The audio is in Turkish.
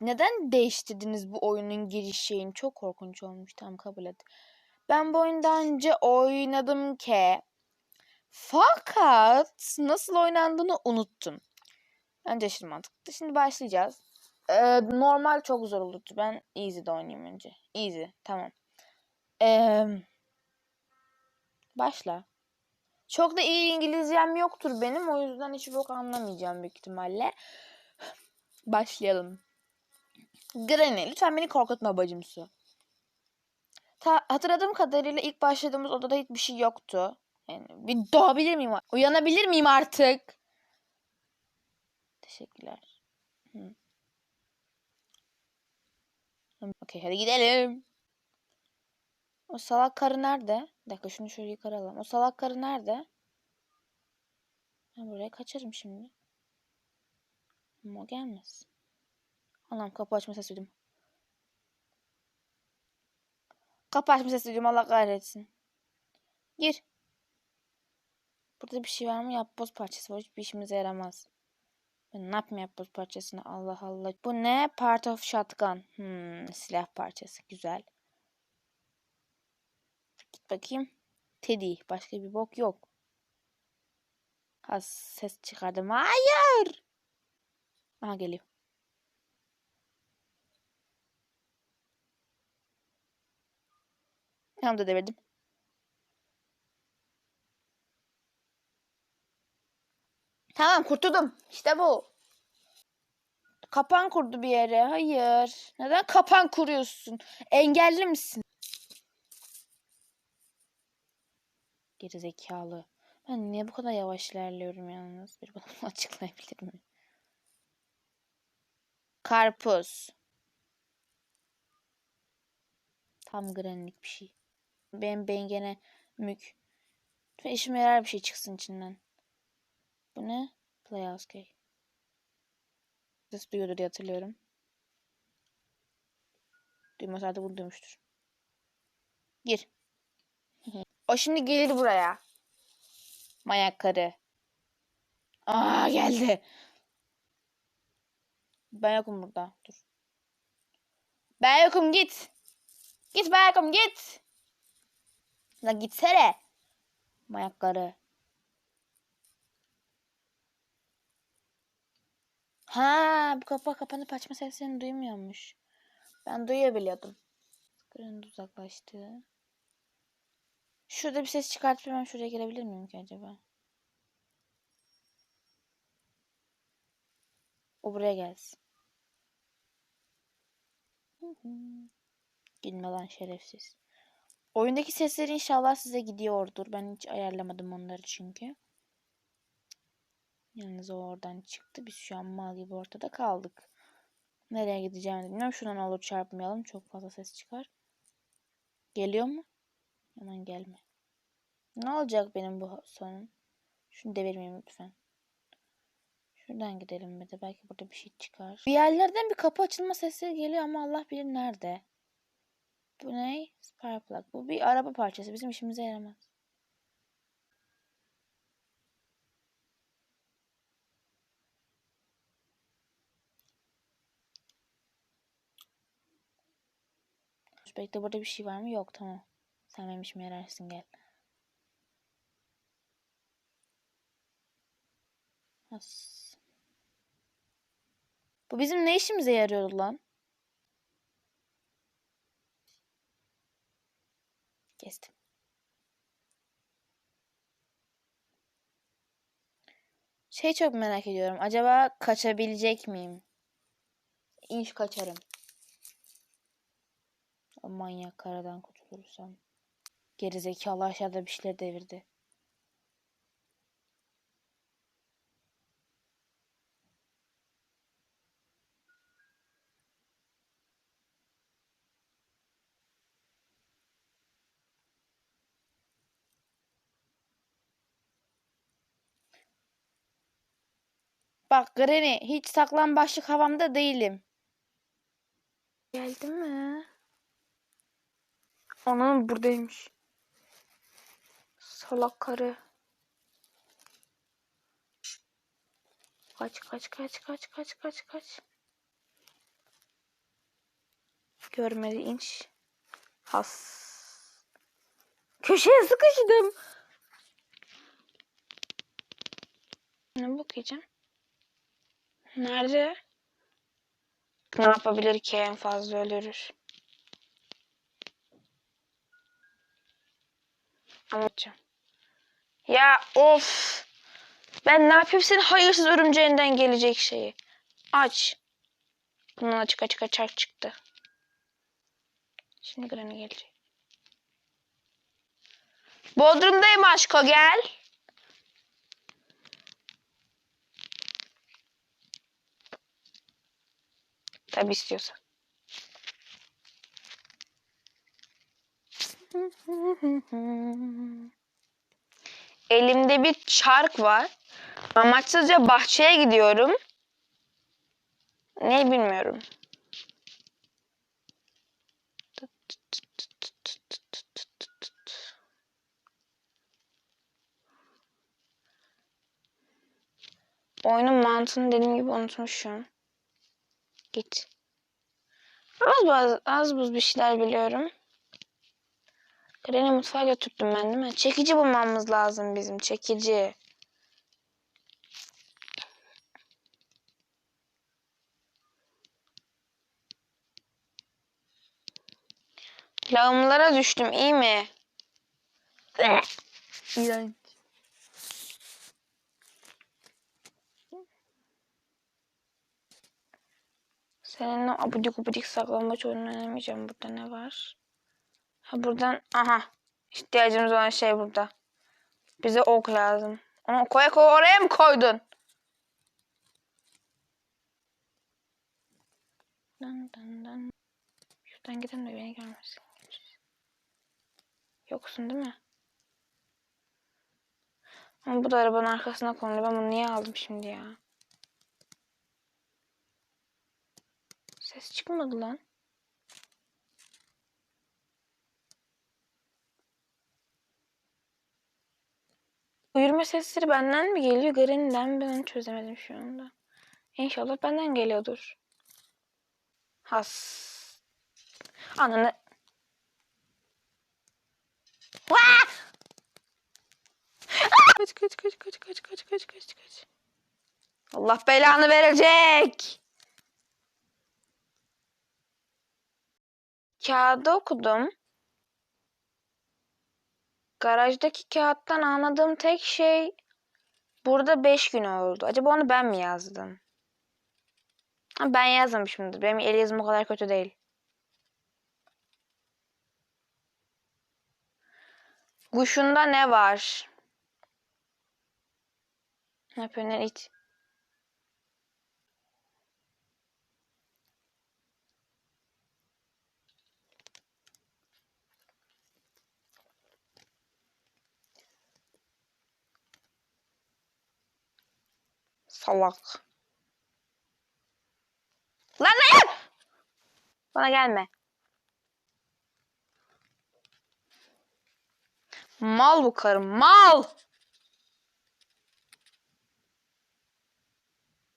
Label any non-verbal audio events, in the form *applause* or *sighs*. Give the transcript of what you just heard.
Neden değiştirdiniz bu oyunun giriş şeyini? Çok korkunç olmuş. Tamam kabul et. Ben bu oyunu daha önce oynadım ki. Fakat nasıl oynandığını unuttum. Bence aşırı mantıklı. Şimdi başlayacağız. Ee, normal çok zor olurdu. Ben easy'de oynayayım önce. Easy. Tamam. Ee, başla. Çok da iyi İngilizcem yoktur benim. O yüzden hiç bok anlamayacağım büyük ihtimalle. *sighs* Başlayalım. Granny lütfen beni korkutma bacımsı. Ta hatırladığım kadarıyla ilk başladığımız odada hiçbir şey yoktu. Yani bir doğabilir miyim? Uyanabilir miyim artık? Teşekkürler. Hı. Okey hadi gidelim. O salak karı nerede? Bir dakika şunu şöyle yukarı. O salak karı nerede? Ben buraya kaçarım şimdi. Ama o gelmez. Allah'ım kapı açma sesi duydum. Kapı açma sesi duydum. Allah kahretsin. Gir. Burada bir şey var mı? Yapboz parçası var. Hiçbir işimize yaramaz. Ben ne yapayım yapboz parçasını? Allah Allah. Bu ne? Part of shotgun. Hmm, silah parçası. Güzel. Git bakayım. Teddy. Başka bir bok yok. Ha ses çıkardım. Hayır. Aha geliyor. Tam da devirdim. Tamam kurtuldum. İşte bu. Kapan kurdu bir yere. Hayır. Neden kapan kuruyorsun? Engelli misin? Geri zekalı. Ben niye bu kadar yavaş ilerliyorum yalnız? Bir bana bunu *laughs* açıklayabilir mi? Karpuz. Tam granlik bir şey. Benim beyin gene mük. Lütfen işime yarar bir şey çıksın içinden. Bu ne? Playhouse Key. Ses duyuyordu diye hatırlıyorum. Duymasaydı bunu duymuştur. Gir. o şimdi gelir buraya. Manyak karı. Aa geldi. Ben yokum burada. Dur. Ben yokum git. Git ben yokum git. Lan gitsene. Manyak karı. Ha bu kapı kapanıp açma seslerini duymuyormuş. Ben duyabiliyordum. Granny uzaklaştı. Şurada bir ses çıkartıp hemen şuraya girebilir miyim ki acaba? O buraya gelsin. Gitme lan şerefsiz. Oyundaki sesler inşallah size gidiyordur. Ben hiç ayarlamadım onları çünkü. Yalnız o oradan çıktı. Biz şu an mal gibi ortada kaldık. Nereye gideceğimi bilmiyorum. Şuradan olur çarpmayalım. Çok fazla ses çıkar. Geliyor mu? Aman gelme. Ne olacak benim bu sonum? Şunu devirmeyeyim lütfen. Şuradan gidelim bir de. Belki burada bir şey çıkar. Bir yerlerden bir kapı açılma sesi geliyor ama Allah bilir nerede. Bu ne? Spark plug. Bu bir araba parçası. Bizim işimize yaramaz. Bekle burada bir şey var mı? Yok tamam. Sen benim işime yararsın gel. As. Bu bizim ne işimize yarıyordu lan? Kestim. Şey çok merak ediyorum. Acaba kaçabilecek miyim? İnş kaçarım. O manyak karadan kurtulursam. Gerizekalı aşağıda bir şeyler devirdi. Bak Granny hiç saklambaçlık havamda değilim. Geldi mi? Anam buradaymış. Salak karı. Kaç kaç kaç kaç kaç kaç kaç. Görmedi inç. Has. Köşeye sıkıştım. Ne bakacağım? Nerede? Ne yapabilir ki en fazla ölürüz. Anlatacağım. Ya of. Ben ne yapayım senin hayırsız örümceğinden gelecek şeyi. Aç. Bunun açık açık açar çıktı. Şimdi Granny gelecek. Bodrum'dayım aşko gel. Tabi istiyorsan. *laughs* Elimde bir çark var. Amaçsızca bahçeye gidiyorum. Ne bilmiyorum. Oyunun mantığını dediğim gibi unutmuşum. Git. Az buz, az buz bir şeyler biliyorum. Granny mutfağa götürdüm ben değil mi? Çekici bulmamız lazım bizim. Çekici. Lağımlara düştüm iyi mi? İğrenç. Seninle abudik gubidik saklambaç oyunu oynamayacağım. Burada ne var? Ha buradan aha. İhtiyacımız olan şey burada. Bize ok lazım. Onu koya koy oraya mı koydun? Dın dın dın. Şuradan gidelim de beni görmesin. Yoksun değil mi? Ama bu da arabanın arkasına konulu. Ben bunu niye aldım şimdi ya? Ses çıkmadı lan. Bu yürüme sesleri benden mi geliyor, Garen'den? Ben çözemedim şu anda. İnşallah benden geliyordur. Has. Ananı. Vaa! Kaç kaç kaç kaç kaç kaç kaç kaç kaç. Allah belanı verecek. Kağıdı okudum. Garajdaki kağıttan anladığım tek şey burada 5 gün oldu. Acaba onu ben mi yazdım? Ben yazmamışımdır. Benim el yazım o kadar kötü değil. Kuşunda ne var? Ne yapıyorsun lan Salak. Lan hayır! Bana gelme. Mal bu karı mal.